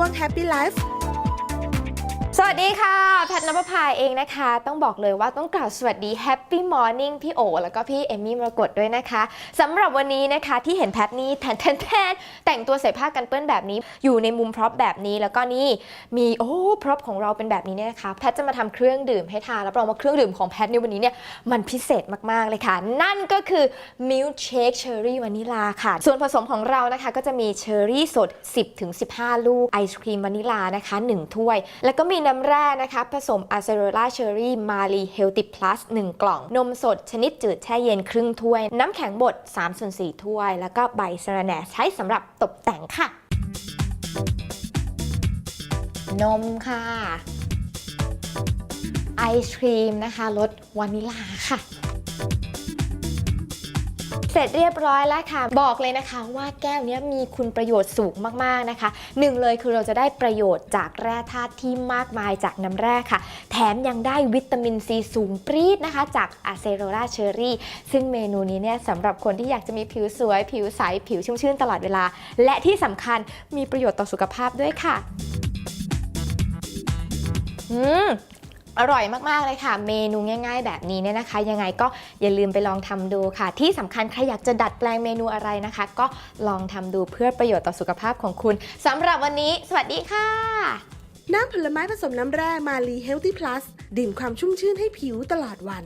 วง Happy Life สวัสดีค่ะ แพทย์นภพาเองนะคะ ต้องบอกเลยว่าต้องกล่าวสวัสดี Happy Morning พี่โอ แล้วก็พี่เอมมี่มรกตด้วยนะคะสำหรับวันนี้นะคะที่เห็นแพทนี่แทนแทนแทนแต่งตัวใส่ผ้ากันเปื้อนแบบนี้ อยู่ในมุมพร็อพแบบนี้แล้วก็นี่มีโอ้พร็อพของเราเป็นแบบนี้เนี่ยนะคะแพทจะมาทำเครื่องดื่มให้ทานรับรองว่าเครื่องดื่มของแพทในวันนี้เนี่ยมันพิเศษมากๆเลยค่ะ นั่นก็คือ Milk Shake Cherry Vanilla ค่ะ ส่วนผสมของเรานะคะก็จะมีเชอร์รี่สด 10-15 ลูกไอศครีมวานิลานะคะ 1 ถ้วย แล้วก็มีนำแร่นะคะ ผสมอะเซโรล่าเชอร์รี่มาลีเฮลติ plus 1กล่อง นมสดชนิดจืดแช่เย็นครึ่งถ้วย น้ำแข็งบด3ส่วน4ถ้วย แล้วก็ใบสะระแหน่ใช้สำหรับตกแต่งค่ะ นมค่ะไอศครีมนะคะรสวานิลาค่ะ เสร็จเรียบร้อยแล้วค่ะ บอกเลยนะคะว่าแก้วนี้มีคุณประโยชน์สูงมากๆนะคะหนึ่งเลยคือเราจะได้ประโยชน์จากแร่ธาตุที่มากมายจากน้ำแร่ค่ะ แถมยังได้วิตามินซีสูงปรี๊ดนะคะ จากอะเซโรราเชอรี่ซึ่งเมนูนี้เนี่ยสำหรับคนที่อยากจะมีผิวสวย ผิวใส ผิวชุ่มชื่นตลอดเวลา และที่สำคัญมีประโยชน์ต่อสุขภาพด้วยค่ะอืม อร่อยมากๆเลยค่ะ เมนูง่าย ๆ แบบนี้เนี่ยนะคะ ยังไงก็อย่าลืมไปลองทำดูค่ะ ที่สำคัญใครอยากจะดัดแปลงเมนูอะไรนะคะ ก็ลองทำดูเพื่อประโยชน์ต่อสุขภาพของคุณสำหรับวันนี้ สวัสดีค่ะ น้ำผลไม้ผสมน้ำแร่มาลี Healthy Plus ดื่มความชุ่มชื่นให้ผิวตลอดวัน